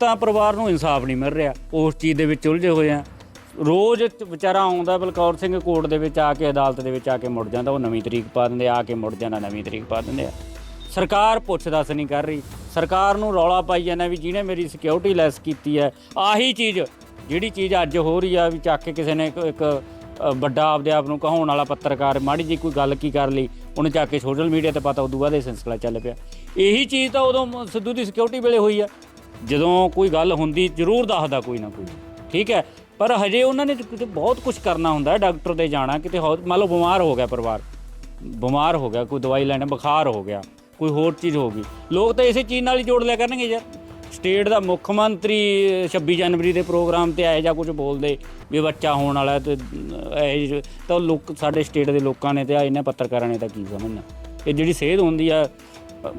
ਤਾਂ ਪਰਿਵਾਰ ਨੂੰ ਇਨਸਾਫ ਨਹੀਂ ਮਿਲ ਰਿਹਾ। ਉਸ ਚੀਜ਼ ਦੇ ਵਿੱਚ ਉਲਝੇ ਹੋਏ ਆ। ਰੋਜ਼ ਵਿਚਾਰਾ ਆਉਂਦਾ ਬਲਕੌਰ ਸਿੰਘ ਕੋਰਟ ਦੇ ਵਿੱਚ ਆ ਕੇ, ਅਦਾਲਤ ਦੇ ਵਿੱਚ ਆ ਕੇ ਮੁੜ ਜਾਂਦਾ। ਉਹ ਨਵੀਂ ਤਰੀਕ ਪਾ ਦਿੰਦੇ ਆ ਕੇ ਮੁੜ ਜਾਂਦਾ, ਨਵੀਂ ਤਰੀਕ ਪਾ ਦਿੰਦੇ ਆ। ਸਰਕਾਰ ਪੁੱਛ ਨਹੀਂ ਕਰ ਰਹੀ। ਸਰਕਾਰ ਨੂੰ ਰੌਲਾ ਪਾਈ ਜਾਂਦਾ ਵੀ ਜਿਹਨੇ ਮੇਰੀ ਸਿਕਿਉਰਿਟੀ ਲੈਸ ਕੀਤੀ ਹੈ। ਆਹੀ ਚੀਜ਼, ਜਿਹੜੀ ਚੀਜ਼ ਅੱਜ ਹੋ ਰਹੀ ਆ ਵੀ ਚੱਕ ਕੇ ਕਿਸੇ ਨੇ ਇੱਕ- ਵੱਡਾ ਆਪਦੇ ਆਪ ਨੂੰ ਕਹਾਉਣ ਵਾਲਾ ਪੱਤਰਕਾਰ, ਮਾੜੀ ਜੀ ਕੋਈ ਗੱਲ ਕੀ ਕਰ ਲਈ, ਉਹਨੇ ਚੱਕ ਕੇ ਸੋਸ਼ਲ ਮੀਡੀਆ ਤੇ ਪਤਾ, ਉਦੋਂ ਬਾਅਦ ਇਹ ਸਿਲਸਿਲਾ ਚੱਲ ਪਿਆ। ਇਹੀ ਚੀਜ਼ ਤਾਂ ਉਦੋਂ ਸਿੱਧੂ ਦੀ ਸਿਕਿਉਰਿਟੀ ਵੇਲੇ ਹੋਈ ਆ। ਜਦੋਂ ਕੋਈ ਗੱਲ ਹੁੰਦੀ, ਜ਼ਰੂਰ ਦੱਸਦਾ ਕੋਈ ਨਾ ਕੋਈ। ਠੀਕ ਹੈ? ਪਰ ਹਜੇ ਉਹਨਾਂ ਨੇ ਕਿਤੇ ਬਹੁਤ ਕੁਝ ਕਰਨਾ ਹੁੰਦਾ ਹੈ, ਡਾਕਟਰ ਦੇ ਜਾਣਾ, ਕਿਤੇ ਹੋਰ, ਮੰਨ ਲਓ ਬਿਮਾਰ ਹੋ ਗਿਆ ਪਰਿਵਾਰ। ਬਿਮਾਰ ਹੋ ਗਿਆ, ਕੋਈ ਦਵਾਈ ਲੈਣ, ਬੁਖਾਰ ਹੋ ਗਿਆ, ਕੋਈ ਹੋਰ ਚੀਜ਼ ਹੋ ਗਈ। ਲੋਕ ਤਾਂ ਇਸੇ ਚੀਜ਼ ਨਾਲ ਹੀ ਜੋੜ ਲਿਆ ਕਰਨਗੇ ਯਾਰ। ਸਟੇਟ ਦਾ ਮੁੱਖ ਮੰਤਰੀ 26 ਜਨਵਰੀ ਦੇ ਪ੍ਰੋਗਰਾਮ ਤੇ ਆਏ ਜਾਂ ਕੁਝ ਬੋਲਦੇ ਵੀ ਬੱਚਾ ਹੋਣ ਵਾਲਾ ਹੈ ਤੇ ਇਹ ਜਿਹੇ- ਤਾਂ ਲੋਕ, ਸਾਡੇ ਸਟੇਟ ਦੇ ਲੋਕਾਂ ਨੇ ਤੇ ਆ, ਇਹਨਾਂ ਪੱਤਰਕਾਰਾਂ ਨੇ ਤਾਂ ਕੀ ਸਮਝਣਾ? ਇਹ ਜਿਹੜੀ ਸੇਧ ਹੁੰਦੀ ਆ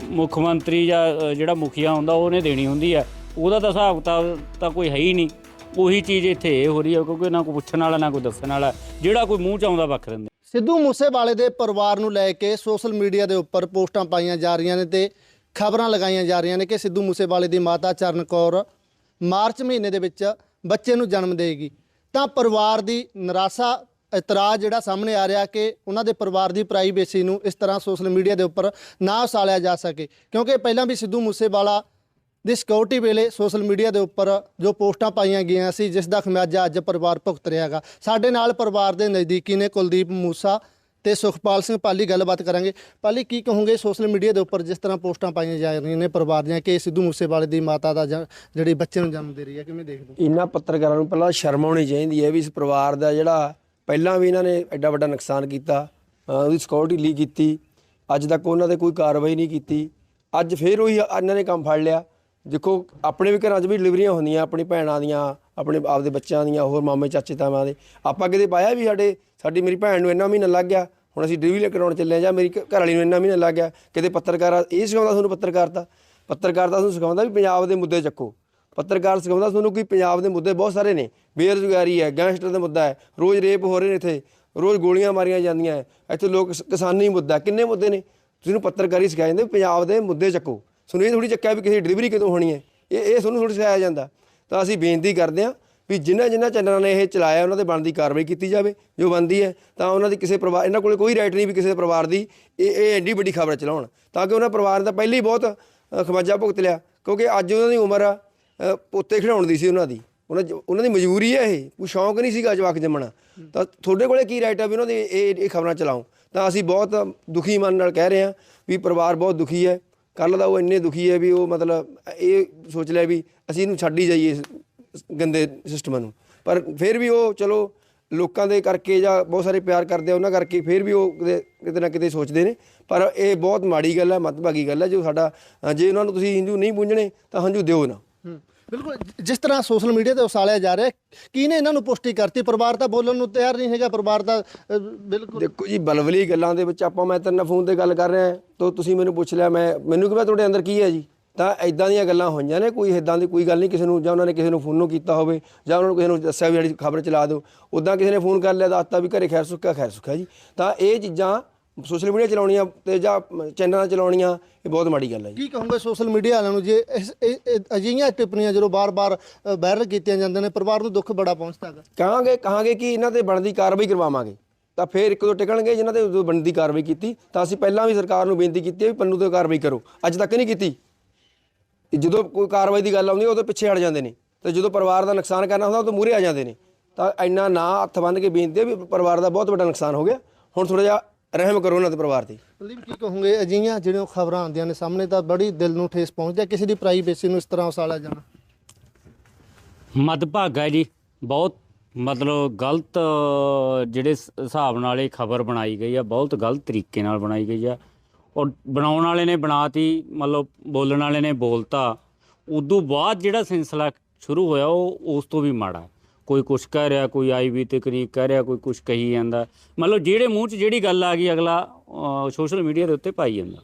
ਮੁੱਖ ਮੰਤਰੀ ਜਾਂ ਜਿਹੜਾ ਮੁਖੀਆ ਹੁੰਦਾ ਉਹਨੇ ਦੇਣੀ ਹੁੰਦੀ ਆ। ਉਹਦਾ ਤਾਂ ਹਿਸਾਬ ਕਿਤਾਬ ਤਾਂ ਕੋਈ ਹੈ ਹੀ ਨਹੀਂ। ਉਹੀ ਚੀਜ਼ ਇੱਥੇ ਇਹ ਹੋ ਰਹੀ ਹੈ ਕਿਉਂਕਿ ਨਾ ਕੋਈ ਪੁੱਛਣ ਵਾਲਾ, ਨਾ ਕੋਈ ਦੱਸਣ ਵਾਲਾ। ਜਿਹੜਾ ਕੋਈ ਮੂੰਹ ਚ ਆਉਂਦਾ, ਵੱਖ ਦਿੰਦੇ ਸਿੱਧੂ ਮੂਸੇਵਾਲੇ ਦੇ ਪਰਿਵਾਰ ਨੂੰ ਲੈ ਕੇ ਸੋਸ਼ਲ ਮੀਡੀਆ ਦੇ ਉੱਪਰ ਪੋਸਟਾਂ ਪਾਈਆਂ ਜਾ ਰਹੀਆਂ ਨੇ ਤੇ ਖਬਰਾਂ ਲਗਾਈਆਂ ਜਾ ਰਹੀਆਂ ਨੇ ਕਿ ਸਿੱਧੂ ਮੂਸੇਵਾਲੇ ਦੀ ਮਾਤਾ ਚਰਨ ਕੌਰ ਮਾਰਚ ਮਹੀਨੇ ਦੇ ਵਿੱਚ ਬੱਚੇ ਨੂੰ ਜਨਮ ਦੇਗੀ ਤਾਂ ਪਰਿਵਾਰ ਦੀ ਨਿਰਾਸ਼ਾ ਇਤਰਾਜ਼ ਜਿਹੜਾ ਸਾਹਮਣੇ ਆ ਰਿਹਾ ਕਿ ਉਹਨਾਂ ਦੇ ਪਰਿਵਾਰ ਦੀ ਪ੍ਰਾਈਵੇਸੀ ਨੂੰ ਇਸ ਤਰ੍ਹਾਂ ਸੋਸ਼ਲ ਮੀਡੀਆ ਦੇ ਉੱਪਰ ਨਾ ਉਸਾਲਿਆ ਜਾ ਸਕੇ। ਕਿਉਂਕਿ ਪਹਿਲਾਂ ਵੀ ਸਿੱਧੂ ਮੂਸੇਵਾਲਾ ਦੀ ਸਿਕਿਉਰਿਟੀ ਵੇਲੇ ਸੋਸ਼ਲ ਮੀਡੀਆ ਦੇ ਉੱਪਰ ਜੋ ਪੋਸਟਾਂ ਪਾਈਆਂ ਗਈਆਂ ਸੀ, ਜਿਸ ਦਾ ਖਮਿਆਜਾ ਅੱਜ ਪਰਿਵਾਰ ਭੁਗਤ ਰਿਹਾਗਾ ਸਾਡੇ ਨਾਲ ਪਰਿਵਾਰ ਦੇ ਨਜ਼ਦੀਕੀ ਨੇ ਕੁਲਦੀਪ ਮੂਸਾ ਤੇ ਸੁਖਪਾਲ ਸਿੰਘ ਪਾਲੀ ਗੱਲਬਾਤ ਕਰਾਂਗੇ। ਪਾਲੀ, ਕੀ ਕਹੋਗੇ ਸੋਸ਼ਲ ਮੀਡੀਆ ਦੇ ਉੱਪਰ ਜਿਸ ਤਰ੍ਹਾਂ ਪੋਸਟਾਂ ਪਾਈਆਂ ਜਾ ਰਹੀਆਂ ਨੇ ਪਰਿਵਾਰ ਦੀਆਂ ਕਿ ਸਿੱਧੂ ਮੂਸੇਵਾਲੇ ਦੀ ਮਾਤਾ ਦਾ ਜਿਹੜੀ ਬੱਚੇ ਨੂੰ ਜਨਮ ਦੇ ਰਹੀ ਹੈ, ਕਿਵੇਂ ਦੇਖਦੇ ਇਹਨਾਂ ਪੱਤਰਕਾਰਾਂ ਨੂੰ ਪਹਿਲਾਂ ਸ਼ਰਮ ਆਉਣੀ ਚਾਹੀਦੀ ਹੈ ਵੀ ਇਸ ਪਰਿਵਾਰ ਦਾ ਜਿਹੜਾ ਪਹਿਲਾਂ ਵੀ ਇਹਨਾਂ ਨੇ ਐਡਾ ਵੱਡਾ ਨੁਕਸਾਨ ਕੀਤਾ ਉਹਦੀ ਸਿਕਿਉਰਿਟੀ ਲੀਕ ਕੀਤੀ, ਅੱਜ ਤੱਕ ਉਹਨਾਂ ਤੇ ਕੋਈ ਕਾਰਵਾਈ ਨਹੀਂ ਕੀਤੀ। ਅੱਜ ਫੇਰ ਉਹੀ ਇਹਨਾਂ ਨੇ ਕੰਮ ਫੜ ਲਿਆ। ਦੇਖੋ, ਆਪਣੇ ਵੀ ਘਰਾਂ 'ਚ ਵੀ ਡਿਲੀਵਰੀਆਂ ਹੁੰਦੀਆਂ, ਆਪਣੀ ਭੈਣਾਂ ਦੀਆਂ, ਆਪਣੇ ਆਪਦੇ ਬੱਚਿਆਂ ਦੀਆਂ, ਹੋਰ ਮਾਮੇ, ਚਾਚੇ ਤਾਵਾਂ ਦੇ। ਆਪਾਂ ਕਿਤੇ ਪਾਇਆ ਵੀ ਸਾਡੇ, ਸਾਡੀ ਮੇਰੀ ਭੈਣ ਨੂੰ ਇੰਨਾ ਮਹੀਨਾ ਲੱਗ ਗਿਆ। ਹੁਣ ਅਸੀਂ ਡਿਲੀਵਰੀ ਕਰਾਉਣ ਚੱਲੇ ਜਾਂ ਮੇਰੀ ਘਰ ਵਾਲੀ ਨੂੰ ਇੰਨਾ ਮਹੀਨਾ ਲੱਗ ਗਿਆ। ਕਿਤੇ ਪੱਤਰਕਾਰ, ਇਹ ਸਿਖਾਉਂਦਾ ਤੁਹਾਨੂੰ ਪੱਤਰਕਾਰਤਾ ਪੱਤਰਕਾਰਤਾ ਤੁਹਾਨੂੰ ਸਿਖਾਉਂਦਾ ਵੀ ਪੰਜਾਬ ਦੇ ਮੁੱਦੇ ਚੱਕੋ। ਪੱਤਰਕਾਰ ਸਿਖਾਉਂਦਾ ਤੁਹਾਨੂੰ ਕਿ ਪੰਜਾਬ ਦੇ ਮੁੱਦੇ ਬਹੁਤ ਸਾਰੇ ਨੇ। ਬੇਰੁਜ਼ਗਾਰੀ ਹੈ, ਗੈਂਗਸਟਰ ਦਾ ਮੁੱਦਾ ਹੈ, ਰੋਜ਼ ਰੇਪ ਹੋ ਰਹੇ ਨੇ ਇੱਥੇ, ਰੋਜ਼ ਗੋਲੀਆਂ ਮਾਰੀਆਂ ਜਾਂਦੀਆਂ ਹੈ। ਇੱਥੇ ਲੋਕ ਕਿਸਾਨੀ ਮੁੱਦਾ ਕਿੰਨੇ ਮੁੱਦੇ ਨੇ? ਤੁਸੀਂ ਨੂੰ ਪੱਤਰਕਾਰੀ ਸਿਖਾਇਆ ਜਾਂਦਾ ਵੀ ਪੰਜਾਬ ਦੇ ਮੁੱਦੇ ਚੱਕੋ। ਤੁਹਾਨੂੰ ਇਹ ਥੋੜੀ ਚੱਕਿਆ ਵੀ ਕਿਸੇ ਡਿਲੀਵਰੀ ਕਿਦੋਂ ਹੋਣੀ ਹੈ। ਇਹ ਇਹ ਤੁਹਾਨੂੰ ਥੋੜੀ ਸਿਖਾਇਆ ਜਾਂਦਾ। ਤਾਂ ਅਸੀਂ ਬੇਨਤੀ ਕਰਦੇ ਹਾਂ ਵੀ ਜਿਨ੍ਹਾਂ ਜਿਨ੍ਹਾਂ ਚੈਨਲਾਂ ਨੇ ਇਹ ਚਲਾਇਆ, ਉਹਨਾਂ ਤੇ ਬਣਦੀ ਕਾਰਵਾਈ ਕੀਤੀ ਜਾਵੇ। ਜੋ ਬਣਦੀ ਹੈ, ਤਾਂ ਉਹਨਾਂ ਦੀ ਕਿਸੇ ਪਰਿਵਾਰ, ਇਹਨਾਂ ਕੋਲੇ ਕੋਈ ਰਾਈਟ ਨਹੀਂ ਵੀ ਕਿਸੇ ਪਰਿਵਾਰ ਦੀ ਇਹ ਇਹ ਐਡੀ ਵੱਡੀ ਖਬਰ ਚਲਾਉਣ। ਤਾਂ ਕਿ ਉਹਨਾਂ ਪਰਿਵਾਰ ਦਾ ਪਹਿਲਾਂ ਹੀ ਬਹੁਤ ਖਮਾਜਾ ਭੁਗਤ ਲਿਆ। ਕਿਉਂਕਿ ਅੱਜ ਉਹਨਾਂ ਦੀ ਉਮਰ ਆ ਪੋਤੇ ਖਿਡਾਉਣ ਦੀ ਸੀ ਉਹਨਾਂ ਦੀ। ਉਹਨਾਂ ਉਹਨਾਂ ਦੀ ਮਜਬੂਰੀ ਹੈ ਇਹ। ਕੋਈ ਸ਼ੌਂਕ ਨਹੀਂ ਸੀਗਾ ਜਵਾਕ ਜੰਮਣਾ। ਤਾਂ ਤੁਹਾਡੇ ਕੋਲੇ ਕੀ ਰਾਈਟ ਆ ਵੀ ਉਹਨਾਂ ਦੀ ਇਹ ਇਹ ਖਬਰਾਂ ਚਲਾਓ। ਤਾਂ ਅਸੀਂ ਬਹੁਤ ਦੁਖੀ ਮਨ ਨਾਲ ਕਹਿ ਰਹੇ ਹਾਂ ਵੀ ਪਰਿਵਾਰ ਬਹੁਤ ਦੁਖੀ ਹੈ। ਕੱਲ ਦਾ ਉਹ ਇੰਨੇ ਦੁਖੀ ਹੈ ਵੀ ਉਹ ਮਤਲਬ ਇਹ ਸੋਚ ਲਿਆ ਵੀ ਅਸੀਂ ਇਹਨੂੰ ਛੱਡ ਹੀ ਜਾਈਏ ਇਸ ਗੰਦੇ ਸਿਸਟਮਾਂ ਨੂੰ। ਪਰ ਫਿਰ ਵੀ ਉਹ ਚਲੋ ਲੋਕਾਂ ਦੇ ਕਰਕੇ ਜਾਂ ਬਹੁਤ ਸਾਰੇ ਪਿਆਰ ਕਰਦੇ ਆ ਉਹਨਾਂ ਕਰਕੇ ਫਿਰ ਵੀ ਉਹ ਕਿਤੇ ਕਿਤੇ ਨਾ ਕਿਤੇ ਸੋਚਦੇ ਨੇ। ਪਰ ਇਹ ਬਹੁਤ ਮਾੜੀ ਗੱਲ ਹੈ, ਮਤਭਾਗੀ ਗੱਲ ਹੈ ਜੋ ਸਾਡਾ ਜੇ ਉਹਨਾਂ ਨੂੰ ਤੁਸੀਂ ਹਿੰਦੂ ਨਹੀਂ ਪੂੰਝਣੇ ਤਾਂ ਹੰਝੂ ਦਿਓ ਨਾ। ਬਿਲਕੁਲ, ਜਿਸ ਤਰ੍ਹਾਂ ਸੋਸ਼ਲ ਮੀਡੀਆ ਤੇ ਉਸਾਲਿਆ ਜਾ ਰਿਹਾ ਕਿਹਨੇ ਇਹਨਾਂ ਨੂੰ ਪੁਸ਼ਟੀ ਕਰਤੀ? ਪਰਿਵਾਰ ਤਾਂ ਬੋਲਣ ਨੂੰ ਤਿਆਰ ਨਹੀਂ ਹੈਗਾ, ਪਰਿਵਾਰ ਦਾ ਬਿਲਕੁਲ। ਦੇਖੋ ਜੀ, ਬਲਵਲੀ ਗੱਲਾਂ ਦੇ ਵਿੱਚ ਆਪਾਂ, ਮੈਂ ਤੇਰੇ ਫੋਨ ਤੇ ਗੱਲ ਕਰ ਰਿਹਾ ਤਾਂ ਤੁਸੀਂ ਮੈਨੂੰ ਪੁੱਛ ਲਿਆ, ਮੈਂ, ਮੈਨੂੰ ਕਿਹਾ ਤੁਹਾਡੇ ਅੰਦਰ ਕੀ ਹੈ ਜੀ? ਤਾਂ ਐਦਾਂ ਦੀਆਂ ਗੱਲਾਂ ਹੋਈਆਂ ਨੇ, ਕੋਈ ਇਦਾਂ ਦੀ ਕੋਈ ਗੱਲ ਨਹੀਂ, ਕਿਸੇ ਨੂੰ, ਜਾਂ ਉਹਨਾਂ ਨੇ ਕਿਸੇ ਨੂੰ ਫੋਨ ਨੂੰ ਕੀਤਾ ਹੋਵੇ, ਜਾਂ ਉਹਨਾਂ ਨੂੰ ਕਿਸੇ ਨੂੰ ਦੱਸਿਆ ਵੀ ਜਿਹੜੀ ਖਬਰ ਚਲਾ ਦਿਓ ਉਦਾਂ ਕਿਸੇ ਨੇ ਫੋਨ ਕਰ ਲਿਆ, ਦੱਸਤਾ ਵੀ ਘਰੇ ਖੈਰ ਸੁੱਖਾ ਖੈਰ ਸੁੱਖਾ ਜੀ। ਤਾਂ ਇਹ ਚੀਜ਼ਾਂ ਸੋਸ਼ਲ ਮੀਡੀਆ ਚਲਾਉਣੀਆਂ ਤੇ ਜਾਂ ਚੈਨਲਾਂ ਚਲਾਉਣੀਆਂ ਇਹ ਬਹੁਤ ਮਾੜੀ ਗੱਲ ਹੈ ਜੀ। ਕੀ ਕਹੋਗੇ ਸੋਸ਼ਲ ਮੀਡੀਆ ਵਾਲਿਆਂ ਨੂੰ ਜੇ ਇਸ ਅਜਿਹੀਆਂ ਟਿੱਪਣੀਆਂ ਜਦੋਂ ਬਾਰ-ਬਾਰ ਵਾਇਰਲ ਕੀਤੀਆਂ ਜਾਂਦੀਆਂ ਨੇ ਪਰਿਵਾਰ ਨੂੰ ਦੁੱਖ ਬੜਾ ਪਹੁੰਚਦਾ ਹੈਗਾ। ਕਹਾਂਗੇ ਕਹਾਂਗੇ ਕਿ ਇਹਨਾਂ ਤੇ ਬਣਦੀ ਕਾਰਵਾਈ ਕਰਵਾਵਾਂਗੇ। ਤਾਂ ਫਿਰ ਇੱਕ ਦੋ ਟਿਕਣਗੇ ਜਿਨ੍ਹਾਂ ਤੇ ਉਦੋਂ ਬਣਦੀ ਕਾਰਵਾਈ ਕੀਤੀ। ਤਾਂ ਅਸੀਂ ਪਹਿਲਾਂ ਵੀ ਸਰਕਾਰ ਨੂੰ ਬੇਨਤੀ ਕੀਤੀ ਹੈ ਵੀ ਪੰਨੂ ਤੇ ਕਾਰਵਾਈ ਕਰੋ। ਅੱਜ ਤੱਕ ਨਹੀਂ ਕੀਤੀ। ਜਦੋਂ ਕੋਈ ਕਾਰਵਾਈ ਦੀ ਗੱਲ ਆਉਂਦੀ ਹੈ ਉਦੋਂ ਪਿੱਛੇ ਹਟ ਜਾਂਦੇ ਨੇ। ਤੇ ਜਦੋਂ ਪਰਿਵਾਰ ਦਾ ਨੁਕਸਾਨ ਕਰਨਾ ਹੁੰਦਾ ਉਦੋਂ ਮੂਹਰੇ ਆ ਜਾਂਦੇ ਨੇ। ਤਾਂ ਇੰਨਾ ਨਾ ਹੱਥ ਬੰਨ੍ਹ ਕੇ ਬੇਨਤੀ ਹੈ ਵੀ ਪਰਿਵਾਰ ਦਾ ਬਹੁਤ ਵੱਡਾ ਨੁਕਸਾਨ ਹੋ ਗਿਆ। ਹੁਣ ਥੋੜਾ ਜਿਹਾ ਰਹਿਮ ਕਰੋ ਉਹਨਾਂ ਦੇ ਪਰਿਵਾਰ ਤੇ ਕੁਲਦੀਪ ਕੀ ਕਹੋਗੇ? ਅਜਿਹੀਆਂ ਜਿਹੜੀਆਂ ਖਬਰਾਂ ਆਉਂਦੀਆਂ ਨੇ ਸਾਹਮਣੇ ਤਾਂ ਬੜੀ ਦਿਲ ਨੂੰ ਠੇਸ ਪਹੁੰਚਦੀ ਹੈ। ਕਿਸੇ ਦੀ ਪ੍ਰਾਈਵੇਸੀ ਨੂੰ ਇਸ ਤਰ੍ਹਾਂ ਉਸਾਲਿਆ ਜਾਣਾ? ਮਦਭਾਗਾ ਜੀ। ਬਹੁਤ ਮਤਲਬ ਗਲਤ ਜਿਹੜੇ ਸ- ਹਿਸਾਬ ਨਾਲ ਇਹ ਖਬਰ ਬਣਾਈ ਗਈ ਆ ਬਹੁਤ ਗਲਤ ਤਰੀਕੇ ਨਾਲ ਬਣਾਈ ਗਈ ਆ। ਔਰ ਬਣਾਉਣ ਵਾਲੇ ਨੇ ਬਣਾਤੀ ਮਤਲਬ ਬੋਲਣ ਵਾਲੇ ਨੇ ਬੋਲਤਾ। ਉਦੋਂ ਬਾਅਦ ਜਿਹੜਾ ਸਿਲਸਿਲਾ ਸ਼ੁਰੂ ਹੋਇਆ ਉਹ ਉਸ ਤੋਂ ਵੀ ਮਾੜਾ ਕੋਈ ਕੁਛ ਕਹਿ ਰਿਹਾ, ਕੋਈ ਆਈ ਵੀ ਤਕਨੀਕ ਕਹਿ ਰਿਹਾ, ਕੋਈ ਕੁਛ ਕਹੀ ਜਾਂਦਾ। ਮਤਲਬ ਜਿਹੜੇ ਮੂੰਹ 'ਚ ਜਿਹੜੀ ਗੱਲ ਆ ਗਈ, ਅਗਲਾ ਸੋਸ਼ਲ ਮੀਡੀਆ ਦੇ ਉੱਤੇ ਪਾਈ ਜਾਂਦਾ।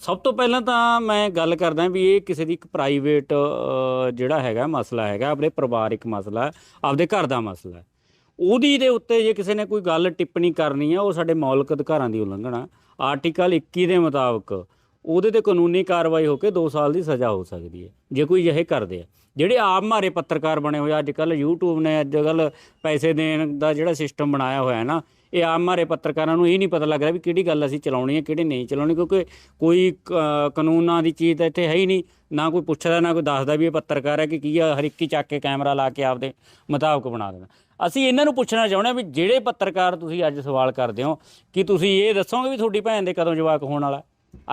ਸਭ ਤੋਂ ਪਹਿਲਾਂ ਤਾਂ ਮੈਂ ਗੱਲ ਕਰਦਾ ਵੀ ਇਹ ਕਿਸੇ ਦੀ ਇੱਕ ਪ੍ਰਾਈਵੇਟ ਜਿਹੜਾ ਹੈਗਾ ਮਸਲਾ ਹੈਗਾ, ਆਪਣੇ ਪਰਿਵਾਰਿਕ ਮਸਲਾ, ਆਪਦੇ ਘਰ ਦਾ ਮਸਲਾ। ਹੈ। ਉਹਦੀ ਦੇ ਉੱਤੇ ਜੇ ਕਿਸੇ ਨੇ ਕੋਈ ਗੱਲ ਟਿੱਪਣੀ ਕਰਨੀ ਹੈ ਉਹ ਸਾਡੇ ਮੌਲਿਕ ਅਧਿਕਾਰਾਂ ਦੀ ਉਲੰਘਣਾ। ਆਰਟੀਕਲ 21 ਦੇ ਮੁਤਾਬਕ ਉਹਦੇ ਤੇ ਕਾਨੂੰਨੀ ਕਾਰਵਾਈ ਹੋ ਕੇ 2 ਸਾਲ ਦੀ ਸਜ਼ਾ ਹੋ ਸਕਦੀ ਹੈ, ਜੇ ਕੋਈ ਇਹ ਕਰਦੇ ਆ। ਜਿਹੜੇ ਆਪ ਮਾਰੇ ਪੱਤਰਕਾਰ ਬਣੇ ਹੋਏ ਅੱਜ ਕੱਲ YouTube ਨੇ ਅੱਜ ਕੱਲ ਪੈਸੇ ਦੇਣ ਦਾ ਜਿਹੜਾ ਸਿਸਟਮ ਬਣਾਇਆ ਹੋਇਆ ਹੈ ਨਾ, ਇਹ ਆਮ ਮਾਰੇ ਪੱਤਰਕਾਰਾਂ ਨੂੰ ਇਹ ਨਹੀਂ ਪਤਾ ਲੱਗ ਰਿਹਾ ਵੀ ਕਿਹੜੀ ਗੱਲ ਅਸੀਂ ਚਲਾਉਣੀ ਹੈ, ਕਿਹੜੀ ਨਹੀਂ ਚਲਾਉਣੀ, ਕਿਉਂਕਿ ਕੋਈ ਕ- ਕਾਨੂੰਨਾਂ ਦੀ ਚੀਜ਼ ਤਾਂ ਇੱਥੇ ਹੈ ਹੀ ਨਹੀਂ, ਨਾ ਕੋਈ ਪੁੱਛਦਾ, ਨਾ ਕੋਈ ਦੱਸਦਾ ਵੀ ਇਹ ਪੱਤਰਕਾਰ ਹੈ ਕਿ ਕੀ ਆ, ਹਰ ਇੱਕੀ ਚੱਕ ਕੇ ਕੈਮਰਾ ਲਾ ਕੇ ਆਪਦੇ ਮੁਤਾਬਕ ਬਣਾ ਦੇਣਾ ਅਸੀਂ ਇਹਨਾਂ ਨੂੰ ਪੁੱਛਣਾ ਚਾਹੁੰਦੇ ਹਾਂ ਵੀ ਜਿਹੜੇ ਪੱਤਰਕਾਰ ਤੁਸੀਂ ਅੱਜ ਸਵਾਲ ਕਰਦੇ ਹੋ, ਕਿ ਤੁਸੀਂ ਇਹ ਦੱਸੋਗੇ ਵੀ ਤੁਹਾਡੀ ਭੈਣ ਦੇ ਕਦੋਂ ਜਵਾਕ ਹੋਣ ਵਾਲਾ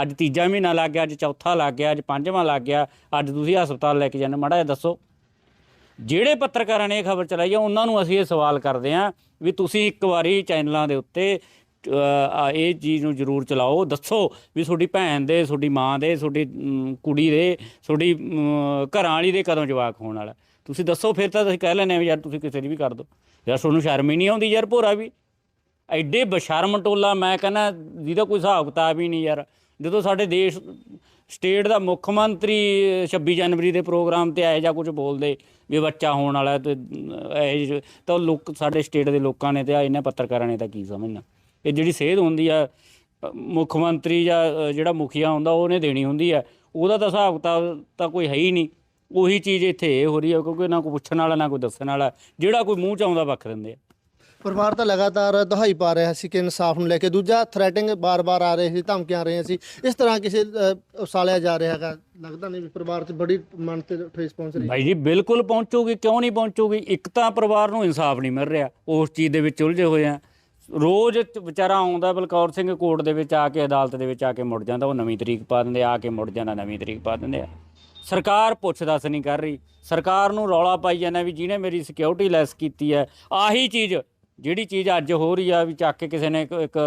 ਅੱਜ ਤੀਜਾ ਮਹੀਨਾ ਲੱਗ ਗਿਆ, ਅੱਜ ਚੌਥਾ ਲੱਗ ਗਿਆ, ਅੱਜ ਪੰਜਵਾਂ ਲੱਗ ਗਿਆ, ਅੱਜ ਤੁਸੀਂ ਹਸਪਤਾਲ ਲੈ ਕੇ ਜਾਂਦੇ ਮਾੜਾ ਇਹ ਦੱਸੋ। ਜਿਹੜੇ ਪੱਤਰਕਾਰਾਂ ਨੇ ਇਹ ਖਬਰ ਚਲਾਈ ਆ, ਉਹਨਾਂ ਨੂੰ ਅਸੀਂ ਇਹ ਸਵਾਲ ਕਰਦੇ ਹਾਂ ਵੀ ਤੁਸੀਂ ਇੱਕ ਵਾਰੀ ਚੈਨਲਾਂ ਦੇ ਉੱਤੇ ਇਹ ਚੀਜ਼ ਨੂੰ ਜ਼ਰੂਰ ਚਲਾਓ। ਦੱਸੋ ਵੀ ਤੁਹਾਡੀ ਭੈਣ ਦੇ, ਤੁਹਾਡੀ ਮਾਂ ਦੇ, ਤੁਹਾਡੀ ਕੁੜੀ ਦੇ, ਤੁਹਾਡੀ ਘਰਾਂ ਵਾਲੀ ਦੇ ਕਦੋਂ ਜਵਾਕ ਹੋਣ ਵਾਲਾ। ਤੁਸੀਂ ਦੱਸੋ, ਫਿਰ ਤਾਂ ਤੁਸੀਂ ਕਹਿ ਲੈਣੇ ਵੀ ਯਾਰ ਤੁਸੀਂ ਕਿਸੇ ਦੀ ਵੀ ਕਰ ਦਿਓ। ਯਾਰ ਤੁਹਾਨੂੰ ਸ਼ਰਮ ਹੀ ਨਹੀਂ ਆਉਂਦੀ ਯਾਰ ਭੋਰਾ ਵੀ। ਐਡੇ ਬਸ਼ਰਮ ਟੋਲਾ, ਮੈਂ ਕਹਿੰਦਾ, ਜਿਹਦਾ ਕੋਈ ਹਿਸਾਬ ਕਿਤਾਬ ਹੀ ਨਹੀਂ ਯਾਰ। ਜਦੋਂ ਸਾਡੇ ਦੇਸ਼ ਸਟੇਟ ਦਾ ਮੁੱਖ ਮੰਤਰੀ 26 ਜਨਵਰੀ ਦੇ ਪ੍ਰੋਗਰਾਮ ਤੇ ਆਏ ਜਾਂ ਕੁਝ ਬੋਲਦੇ ਵੀ ਬੱਚਾ ਹੋਣ ਵਾਲਾ ਹੈ ਤੇ ਇਹ ਜਿਹੇ- ਤਾਂ ਉਹ ਲੋਕ, ਸਾਡੇ ਸਟੇਟ ਦੇ ਲੋਕਾਂ ਨੇ ਤੇ ਆ ਇਹਨਾਂ ਪੱਤਰਕਾਰਾਂ ਨੇ ਤਾਂ ਕੀ ਸਮਝਣਾ? ਇਹ ਜਿਹੜੀ ਸੇਧ ਹੁੰਦੀ ਆ ਮੁੱਖ ਮੰਤਰੀ ਜਾਂ ਜਿਹੜਾ ਮੁਖੀਆ ਹੁੰਦਾ ਉਹਨੇ ਦੇਣੀ ਹੁੰਦੀ ਆ। ਉਹਦਾ ਤਾਂ ਹਿਸਾਬ ਕਿਤਾਬ ਤਾਂ ਕੋਈ ਹੈ ਹੀ ਨਹੀਂ। ਉਹੀ ਚੀਜ਼ ਇੱਥੇ ਇਹ ਹੋ ਰਹੀ ਹੈ ਕਿਉਂਕਿ ਨਾ ਕੋਈ ਪੁੱਛਣ ਵਾਲਾ, ਨਾ ਕੋਈ ਦੱਸਣ ਵਾਲਾ, ਜਿਹੜਾ ਕੋਈ ਮੂੰਹ ਚ ਆਉਂਦਾ ਵੱਖ ਦਿੰਦੇ ਆ। ਪਰਿਵਾਰ ਤਾਂ ਲਗਾਤਾਰ ਦਹਾਈ ਪਾ ਰਿਹਾ ਸੀ ਕਿ ਇਨਸਾਫ ਨੂੰ ਲੈ ਕੇ। ਦੂਜਾ ਥ੍ਰੈਟਿੰਗ ਬਾਰ-ਬਾਰ ਆ ਰਹੇ ਸੀ, ਧਮਕੀਆਂ ਆ ਰਹੀਆਂ ਸੀ। ਇਸ ਤਰ੍ਹਾਂ ਕਿਸੇ ਉਸਾਲਿਆ ਜਾ ਰਿਹਾ ਹੈਗਾ। ਲੱਗਦਾ ਨਹੀਂ ਵੀ ਪਰਿਵਾਰ 'ਚ ਬੜੀ ਮਨ ਤੇ ਠੇਸ ਪਹੁੰਚ ਰਹੀ। ਭਾਈ ਜੀ, ਬਿਲਕੁਲ ਪਹੁੰਚੂਗੀ। ਕਿਉਂ ਨਹੀਂ ਪਹੁੰਚੂਗੀ? ਇੱਕ ਤਾਂ ਪਰਿਵਾਰ ਨੂੰ ਇਨਸਾਫ ਨਹੀਂ ਮਿਲ ਰਿਹਾ। ਉਸ ਚੀਜ਼ ਦੇ ਵਿੱਚ ਉਲਝੇ ਹੋਏ ਆ। ਰੋਜ਼ ਵਿਚਾਰਾ ਆਉਂਦਾ, ਬਲਕੌਰ ਸਿੰਘ ਕੋਰਟ ਦੇ ਵਿੱਚ ਆ ਕੇ, ਅਦਾਲਤ ਦੇ ਵਿੱਚ ਆ ਕੇ ਮੁੜ ਜਾਂਦਾ। ਉਹ ਨਵੀਂ ਤਰੀਕ ਪਾ ਦਿੰਦੇ ਆ ਕੇ ਮੁੜ ਜਾਂਦਾ, ਨਵੀਂ ਤਰੀਕ ਪਾ ਦਿੰਦੇ ਆ। ਸਰਕਾਰ ਪੁੱਛ ਨਹੀਂ ਕਰ ਰਹੀ। ਸਰਕਾਰ ਨੂੰ ਰੌਲਾ ਪਾਈ ਜਾਂਦਾ ਵੀ ਜਿਹਨੇ ਮੇਰੀ ਸਿਕਿਉਰਿਟੀ ਲੈਸ ਕੀਤੀ ਹੈ। ਆਹੀ ਚੀਜ਼ ਜਿਹੜੀ ਚੀਜ਼ ਅੱਜ ਹੋ ਰਹੀ ਆ ਵੀ ਚੱਕ ਕੇ ਕਿਸੇ ਨੇ ਇੱਕ ਇੱਕ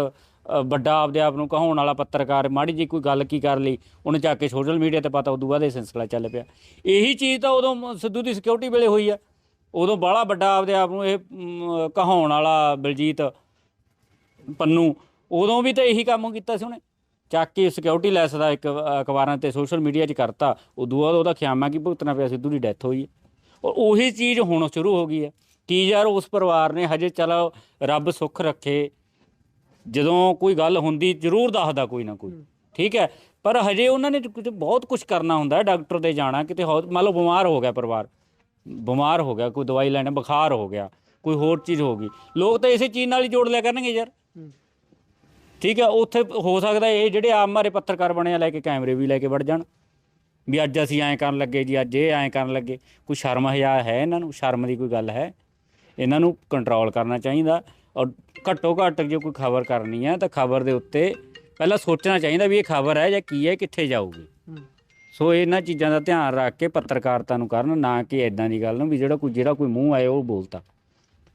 ਵੱਡਾ ਆਪਦੇ ਆਪ ਨੂੰ ਕਹਾਉਣ ਵਾਲਾ ਪੱਤਰਕਾਰ ਮਾੜੀ ਜੀ ਕੋਈ ਗੱਲ ਕੀ ਕਰ ਲਈ, ਉਹਨੇ ਚੱਕ ਕੇ ਸੋਸ਼ਲ ਮੀਡੀਆ ਤੇ ਪਤਾ, ਉਦੋਂ ਬਾਅਦ ਇਹ ਸਿਲਸਿਲਾ ਚੱਲ ਪਿਆ। ਇਹੀ ਚੀਜ਼ ਤਾਂ ਉਦੋਂ ਸਿੱਧੂ ਦੀ ਸਿਕਿਉਰਿਟੀ ਵੇਲੇ ਹੋਈ ਆ। ਉਦੋਂ ਬਾਹਲਾ ਵੱਡਾ ਆਪਦੇ ਆਪ ਨੂੰ ਇਹ ਕਹਾਉਣ ਵਾਲਾ ਬਲਜੀਤ ਪੰਨੂ, ਉਦੋਂ ਵੀ ਤਾਂ ਇਹੀ ਕੰਮ ਕੀਤਾ ਸੀ ਉਹਨੇ। ਚੱਕ ਕੇ ਸਿਕਿਉਰਿਟੀ ਲੈਸ ਦਾ ਇੱਕ ਅਖਬਾਰਾਂ ਤੇ ਸੋਸ਼ਲ ਮੀਡੀਆ 'ਚ ਕਰਤਾ। ਉਦੋਂ ਬਾਅਦ ਉਹਦਾ ਖਿਆਮਾ ਕੀ ਭੁਗਤਣਾ ਪਿਆ, ਸਿੱਧੂ ਦੀ ਡੈਥ ਹੋਈ ਹੈ ਔਰ ਉਹੀ ਚੀਜ਼ ਹੁਣ ਸ਼ੁਰੂ ਹੋ ਗਈ ਹੈ ਕੀ ਯਾਰ ਉਸ ਪਰਿਵਾਰ ਨੇ ਹਜੇ ਚਲੋ ਰੱਬ ਸੁੱਖ ਰੱਖੇ। ਜਦੋਂ ਕੋਈ ਗੱਲ ਹੁੰਦੀ ਜ਼ਰੂਰ ਦੱਸਦਾ ਕੋਈ ਨਾ ਕੋਈ। ਠੀਕ ਹੈ? ਪਰ ਹਜੇ ਉਹਨਾਂ ਨੇ ਕੁਝ ਬਹੁਤ ਕੁਝ ਕਰਨਾ ਹੁੰਦਾ ਹੈ ਡਾਕਟਰ ਦੇ ਜਾਣਾ ਕਿਤੇ ਮੰਨ ਲਓ ਬਿਮਾਰ ਹੋ ਗਿਆ ਪਰਿਵਾਰ। ਬਿਮਾਰ ਹੋ ਗਿਆ ਕੋਈ ਦਵਾਈ ਲੈਣ ਬੁਖਾਰ ਹੋ ਗਿਆ ਕੋਈ ਹੋਰ ਚੀਜ਼ ਹੋ ਗਈ। ਲੋਕ ਤਾਂ ਇਸੇ ਚੀਜ਼ ਨਾਲ ਹੀ ਜੋੜ ਲਿਆ ਕਰਨਗੇ ਯਾਰ। ਠੀਕ ਹੈ? ਉੱਥੇ ਹੋ ਸਕਦਾ ਇਹ ਜਿਹੜੇ ਆਮ ਮਾਰੇ ਪੱਤਰਕਾਰ ਬਣੇ ਆ ਲੈ ਕੇ ਕੈਮਰੇ ਵੀ ਲੈ ਕੇ ਵੜ ਜਾਣ। ਵੀ ਅੱਜ ਅਸੀਂ ਐਂ ਕਰਨ ਲੱਗੇ ਜੀ ਅੱਜ ਇਹ ਐਂ ਕਰਨ ਲੱਗੇ। ਕੋਈ ਸ਼ਰਮ ਹਯਾ ਹੈ ਇਹਨਾਂ ਨੂੰ? ਸ਼ਰਮ ਦੀ ਕੋਈ ਗੱਲ ਹੈ? ਇਹਨਾਂ ਨੂੰ ਕੰਟਰੋਲ ਕਰਨਾ ਚਾਹੀਦਾ ਔਰ ਘੱਟੋ ਘੱਟ ਜੇ ਕੋਈ ਖਬਰ ਕਰਨੀ ਹੈ ਤਾਂ ਖਬਰ ਦੇ ਉੱਤੇ ਪਹਿਲਾਂ ਸੋਚਣਾ ਚਾਹੀਦਾ ਵੀ ਇਹ ਖਬਰ ਹੈ ਜਾਂ ਕੀ ਹੈ ਕਿੱਥੇ ਜਾਊਗੀ। ਸੋ ਇਹਨਾਂ ਚੀਜ਼ਾਂ ਦਾ ਧਿਆਨ ਰੱਖ ਕੇ ਪੱਤਰਕਾਰਤਾ ਨੂੰ ਕਰਨ ਨਾ ਕਿ ਇਦਾਂ ਦੀ ਗੱਲ ਨੂੰ ਵੀ ਜਿਹੜਾ ਕੋਈ ਜਿਹੜਾ ਕੋਈ ਮੂੰਹ ਆਏ ਉਹ ਬੋਲਤਾ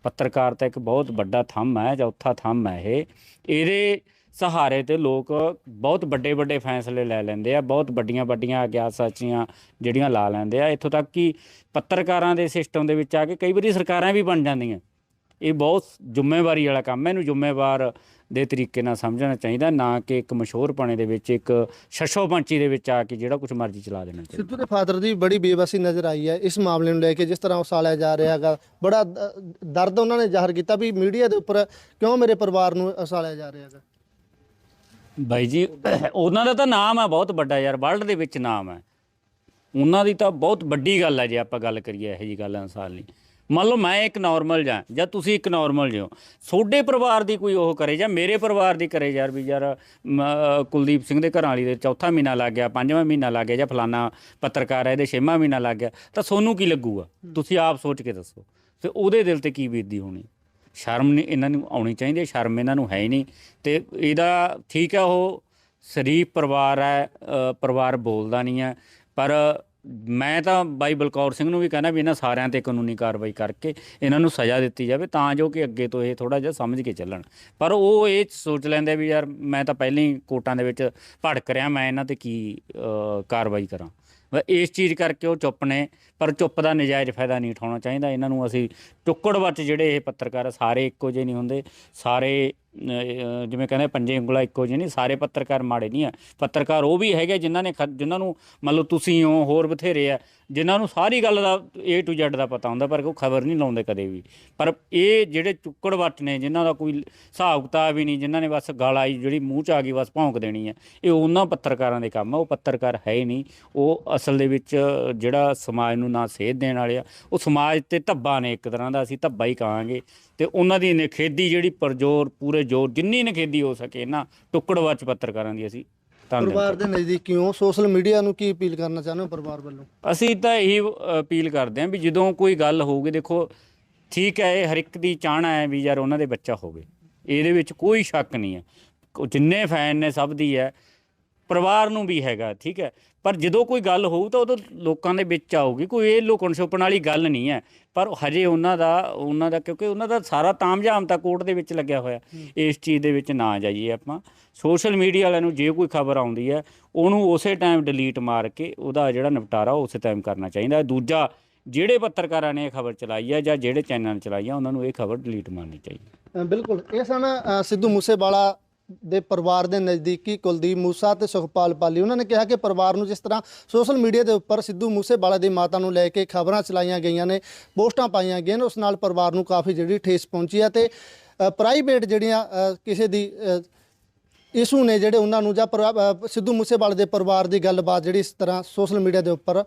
ਪੱਤਰਕਾਰਤਾ ਇੱਕ ਬਹੁਤ ਵੱਡਾ ਥੰਮ ਹੈ ਚੌਥਾ ਥੰਮ ਹੈ ਇਹ। ਇਹਦੇ ਸਹਾਰੇ ਤੇ ਲੋਕ ਬਹੁਤ ਵੱਡੇ ਵੱਡੇ ਫੈਸਲੇ ਲੈ ਲੈਂਦੇ ਆ, ਬਹੁਤ ਵੱਡੀਆਂ ਵੱਡੀਆਂ ਅਗਿਆਤ ਸਾਚੀਆਂ ਜਿਹੜੀਆਂ ਲਾ ਲੈਂਦੇ ਆ। ਇੱਥੋਂ ਤੱਕ ਕਿ ਪੱਤਰਕਾਰਾਂ ਦੇ ਸਿਸਟਮ ਦੇ ਵਿੱਚ ਆ ਕੇ ਕਈ ਵਾਰੀ ਸਰਕਾਰਾਂ ਵੀ ਬਣ ਜਾਂਦੀਆਂ। ਇਹ ਬਹੁਤ ਜ਼ਿੰਮੇਵਾਰੀ ਵਾਲਾ ਕੰਮ ਹੈ। ਇਹਨੂੰ ਜ਼ਿੰਮੇਵਾਰ ਦੇ ਤਰੀਕੇ ਨਾਲ ਸਮਝਣਾ ਚਾਹੀਦਾ, ਨਾ ਕਿ ਇੱਕ ਮਸ਼ਹੂਰਪਣੇ ਦੇ ਵਿੱਚ, ਇੱਕ ਸ਼ਸ਼ੋ ਪੰਚੀ ਦੇ ਵਿੱਚ ਆ ਕੇ ਜਿਹੜਾ ਕੁਝ ਮਰਜ਼ੀ ਚਲਾ ਦੇਣਾ ਚਾਹੀਦਾ। ਸਿੱਧੂ ਦੇ ਫਾਦਰ ਦੀ ਬੜੀ ਬੇਬਸੀ ਨਜ਼ਰ ਆਈ ਹੈ। ਇਸ ਮਾਮਲੇ ਨੂੰ ਲੈ ਕੇ ਜਿਸ ਤਰ੍ਹਾਂ ਉਸਾਲਿਆ ਜਾ ਰਿਹਾ ਹੈਗਾ, ਬੜਾ ਦਰਦ ਉਹਨਾਂ ਨੇ ਜ਼ਾਹਰ ਕੀਤਾ ਵੀ ਮੀਡੀਆ ਦੇ ਉੱਪਰ ਕਿਉਂ ਮੇਰੇ ਪਰਿਵਾਰ ਨੂੰ ਉਸਾਲਿਆ ਜਾ ਰਿਹਾ ਹੈਗਾ। ਬਾਈ ਜੀ, ਉਹਨਾਂ ਦਾ ਤਾਂ ਨਾਮ ਹੈ ਬਹੁਤ ਵੱਡਾ ਯਾਰ ਵਰਲਡ ਦੇ ਵਿੱਚ ਨਾਮ ਹੈ ਉਹਨਾਂ ਦੀ ਤਾਂ ਬਹੁਤ ਵੱਡੀ ਗੱਲ ਹੈ ਜੇ ਆਪਾਂ ਗੱਲ ਕਰੀਏ ਇਹੋ ਜੀ ਗੱਲ ਇਨਸਾਨ ਲਈ ਮੰਨ ਲਓ ਮੈਂ ਇੱਕ ਨਾਰਮਲ ਜਾਂ ਜਾਂ ਤੁਸੀਂ ਇੱਕ ਨਾਰਮਲ ਜਿਓ ਤੁਹਾਡੇ ਪਰਿਵਾਰ ਦੀ ਕੋਈ ਉਹ ਕਰੇ ਜਾਂ ਮੇਰੇ ਪਰਿਵਾਰ ਦੀ ਕਰੇ ਯਾਰ ਵੀ ਯਾਰ ਕੁਲਦੀਪ ਸਿੰਘ ਦੇ ਘਰਾਂ ਵਾਲੀ ਦੇ ਚੌਥਾ ਮਹੀਨਾ ਲੱਗ ਗਿਆ, ਪੰਜਵਾਂ ਮਹੀਨਾ ਲੱਗ ਗਿਆ ਜਾਂ ਫਲਾਨਾ ਪੱਤਰਕਾਰ ਹੈ ਇਹਦੇ ਛੇਵਾਂ ਮਹੀਨਾ ਲੱਗ ਗਿਆ, ਤਾਂ ਤੁਹਾਨੂੰ ਕੀ ਲੱਗੂਗਾ? ਤੁਸੀਂ ਆਪ ਸੋਚ ਕੇ ਦੱਸੋ। ਤੇ ਉਹਦੇ ਦਿਲ ਤੇ ਕੀ ਬੀਤਦੀ ਹੋਣੀ? ਸ਼ਰਮ ਨਹੀਂ, ਇਹਨਾਂ ਨੂੰ ਆਉਣੀ ਚਾਹੀਦੀ ਹੈ, ਸ਼ਰਮ ਇਹਨਾਂ ਨੂੰ ਹੈ ਹੀ ਨਹੀਂ। ਤੇ ਇਹਦਾ ਠੀਕ ਹੈ, ਉਹ ਸ਼ਰੀਫ ਪਰਿਵਾਰ ਹੈ ਪਰਿਵਾਰ ਬੋਲਦਾ ਨਹੀਂ ਹੈ। ਪਰ ਮੈਂ ਤਾਂ ਬਾਈ ਬਲਕੌਰ ਸਿੰਘ ਨੂੰ ਵੀ ਕਹਿੰਦਾ ਵੀ ਇਹਨਾਂ ਸਾਰਿਆਂ ਤੇ ਕਾਨੂੰਨੀ ਕਾਰਵਾਈ ਕਰਕੇ ਇਹਨਾਂ ਨੂੰ ਸਜ਼ਾ ਦਿੱਤੀ ਜਾਵੇ, ਤਾਂ ਜੋ ਕਿ ਅੱਗੇ ਤੋਂ ਇਹ ਥੋੜਾ ਜਿਹਾ ਸਮਝ ਕੇ ਚੱਲਣ। ਪਰ ਉਹ ਇਹ ਸੋਚ ਲੈਂਦੇ ਵੀ ਯਾਰ, ਮੈਂ ਤਾਂ ਪਹਿਲਾਂ ਹੀ ਕੋਟਾਂ ਦੇ ਵਿੱਚ ਭੜਕ ਰਿਹਾ, ਮੈਂ ਇਹਨਾਂ ਤੇ ਕੀ ਕਾਰਵਾਈ ਕਰਾਂ। ਇਸ ਚੀਜ਼ ਕਰਕੇ ਉਹ ਚੁੱਪ ਨੇ, ਪਰ ਚੁੱਪ ਦਾ ਨਜਾਇਜ਼ ਫਾਇਦਾ ਨਹੀਂ ਉਠਾਉਣਾ ਚਾਹੀਦਾ। ਇਹਨਾਂ ਨੂੰ ਅਸੀਂ ਟੁੱਕੜ ਵਿੱਚ ਜਿਹੜੇ ਇਹ ਪੱਤਰਕਾਰ ਸਾਰੇ ਇੱਕੋ ਜਿਹੇ ਨਹੀਂ ਹੁੰਦੇ। ਸਾਰੇ ਜਿਵੇਂ ਕਹਿੰਦੇ ਪੰਜੇ ਉਂਗਲਾ ਇੱਕੋ ਜਿਹੇ ਨਹੀਂ, ਸਾਰੇ ਪੱਤਰਕਾਰ ਮਾੜੇ ਨਹੀਂ ਆ। ਪੱਤਰਕਾਰ ਉਹ ਵੀ ਹੈਗੇ ਜਿਨ੍ਹਾਂ ਨੇ ਖ- ਜਿਨ੍ਹਾਂ ਨੂੰ ਮੰਨ ਲਓ ਤੁਸੀਂ ਹੋ, ਹੋਰ ਬਥੇਰੇ ਆ, ਜਿਨ੍ਹਾਂ ਨੂੰ ਸਾਰੀ ਗੱਲ ਦਾ A to Z ਦਾ ਪਤਾ ਹੁੰਦਾ, ਪਰ ਉਹ ਖਬਰ ਨਹੀਂ ਲਾਉਂਦੇ ਕਦੇ ਵੀ। ਪਰ ਇਹ ਜਿਹੜੇ ਚੁੱਕੜ ਵੱਟ ਨੇ, ਜਿਨ੍ਹਾਂ ਦਾ ਕੋਈ ਹਿਸਾਬ ਕਿਤਾਬ ਹੀ ਨਹੀਂ, ਜਿਨ੍ਹਾਂ ਨੇ ਬਸ ਗਾਲ ਆਈ ਜਿਹੜੀ ਮੂੰਹ ਚ ਆ ਗਈ, ਬਸ ਭੌਂਕ ਦੇਣੀ ਹੈ ਇਹ ਉਹਨਾਂ ਪੱਤਰਕਾਰਾਂ ਦੇ ਕੰਮ ਆ, ਉਹ ਪੱਤਰਕਾਰ ਹੈ ਹੀ ਨਹੀਂ। ਉਹ ਅਸਲ ਦੇ ਵਿੱਚ ਜਿਹੜਾ ਸਮਾਜ ਨੂੰ ਨਾ ਸੇਧ ਦੇਣ ਵਾਲੇ ਆ, ਉਹ ਸਮਾਜ ਤੇ ਧੱਬਾ ਨੇ ਇੱਕ ਤਰ੍ਹਾਂ ਦਾ, ਅਸੀਂ ਧੱਬਾ ਹੀ ਕਹਾਂਗੇ। ਤੇ ਉਹਨਾਂ ਦੀ ਨਿਖੇਧੀ ਜਿਹੜੀ ਪਰਜੋਰ ਪੂਰੇ ਜੋਰ ਜਿੰਨੀ ਨਿਖੇਧੀ ਹੋ ਸਕੇ ਨਾ ਟੁੱਕੜਵਾਚ ਪੱਤਰਕਾਰਾਂ ਦੀ ਅਸੀਂ ਪਰਿਵਾਰ ਦੇ ਨਜ਼ਦੀਕੀਓ ਸੋਸ਼ਲ ਮੀਡੀਆ ਨੂੰ ਕੀ ਅਪੀਲ ਕਰਨਾ ਚਾਹੁੰਦੇ ਹੋ ਪਰਿਵਾਰ ਵੱਲੋਂ? ਅਸੀਂ ਤਾਂ ਇਹੀ ਅਪੀਲ ਕਰਦੇ ਹਾਂ ਵੀ ਜਦੋਂ ਕੋਈ ਗੱਲ ਹੋਊਗੀ ਦੇਖੋ ਠੀਕ ਹੈ ਇਹ ਹਰ ਇੱਕ ਦੀ ਚਾਹਣਾ ਹੈ ਵੀ ਯਾਰ ਉਹਨਾਂ ਦੇ ਬੱਚਾ ਹੋਵੇ। ਇਹਦੇ ਵਿੱਚ ਕੋਈ ਸ਼ੱਕ ਨਹੀਂ ਹੈ। ਜਿੰਨੇ ਫੈਨ ਨੇ ਸਭ ਦੀ ਹੈ। ਪਰਿਵਾਰ ਨੂੰ ਵੀ ਹੈਗਾ ਠੀਕ ਹੈ। ਪਰ ਜਦੋਂ ਕੋਈ ਗੱਲ ਹੋਊ ਤਾਂ ਉਦੋਂ ਲੋਕਾਂ ਦੇ ਵਿੱਚ ਆਊਗੀ ਕੋਈ ਇਹ ਲੁਕਣ ਛੁਪਣ ਵਾਲੀ ਗੱਲ ਨਹੀਂ ਹੈ। ਪਰ ਹਜੇ ਉਹਨਾਂ ਦਾ ਉਹਨਾਂ ਦਾ ਕਿਉਂਕਿ ਉਹਨਾਂ ਦਾ ਸਾਰਾ ਤਾਮਝਾਮ ਤਾਂ ਕੋਰਟ ਦੇ ਵਿੱਚ ਲੱਗਿਆ ਹੋਇਆ। ਇਸ ਚੀਜ਼ ਦੇ ਵਿੱਚ ਨਾ ਜਾਈਏ ਆਪਾਂ। ਸੋਸ਼ਲ ਮੀਡੀਆ ਵਾਲਿਆਂ ਨੂੰ ਜੇ ਕੋਈ ਖਬਰ ਆਉਂਦੀ ਹੈ ਉਹਨੂੰ ਉਸੇ ਟਾਈਮ ਡਿਲੀਟ ਮਾਰ ਕੇ ਉਹਦਾ ਜਿਹੜਾ ਨਿਪਟਾਰਾ ਉਸੇ ਟਾਈਮ ਕਰਨਾ ਚਾਹੀਦਾ ਦੂਜਾ ਜਿਹੜੇ ਪੱਤਰਕਾਰਾਂ ਨੇ ਇਹ ਖਬਰ ਚਲਾਈ ਹੈ ਜਾਂ ਜਿਹੜੇ ਚੈਨਲ ਚਲਾਈ ਹੈ ਉਹਨਾਂ ਨੂੰ ਇਹ ਖਬਰ ਡਿਲੀਟ ਮਾਰਨੀ ਚਾਹੀਦੀ ਬਿਲਕੁਲ। ਇਹ ਸਨ ਸਿੱਧੂ ਮੂਸੇਵਾਲਾ ਦੇ ਪਰਿਵਾਰ ਦੇ ਨਜ਼ਦੀਕੀ ਕੁਲਦੀਪ ਮੂਸਾ ਤੇ ਸੁਖਪਾਲ ਪਾਲੀ, ਉਹਨਾਂ ਨੇ ਕਿਹਾ ਕਿ ਪਰਿਵਾਰ ਨੂੰ ਜਿਸ ਤਰ੍ਹਾਂ ਸੋਸ਼ਲ ਮੀਡੀਆ ਦੇ ਉੱਪਰ ਸਿੱਧੂ ਮੂਸੇਵਾਲਾ ਦੀ ਮਾਤਾ ਨੂੰ ਲੈ ਕੇ ਖਬਰਾਂ ਚਲਾਈਆਂ ਗਈਆਂ ਨੇ, ਪੋਸਟਾਂ ਪਾਈਆਂ ਗਈਆਂ ਨੇ, ਉਸ ਨਾਲ ਪਰਿਵਾਰ ਨੂੰ ਕਾਫੀ ਜਿਹੜੀ ਠੇਸ ਪਹੁੰਚੀ ਹੈ ਤੇ ਪ੍ਰਾਈਵੇਟ ਜਿਹੜੀਆਂ ਕਿਸੇ ਦੀ ਇਸ਼ੂ ਨੇ ਜਿਹੜੇ ਉਹਨਾਂ ਨੂੰ ਜਾਂ ਪਰਿਵਾ- ਸਿੱਧੂ ਮੂਸੇਵਾਲੇ ਦੇ ਪਰਿਵਾਰ ਦੀ ਗੱਲਬਾਤ ਜਿਹੜੀ ਇਸ ਤਰ੍ਹਾਂ ਸੋਸ਼ਲ ਮੀਡੀਆ ਦੇ ਉੱਪਰ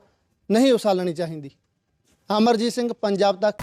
ਨਹੀਂ ਉਸਾਲਣੀ ਚਾਹੀਦੀ। ਅਮਰਜੀਤ ਸਿੰਘ, ਪੰਜਾਬ ਤੱਕ।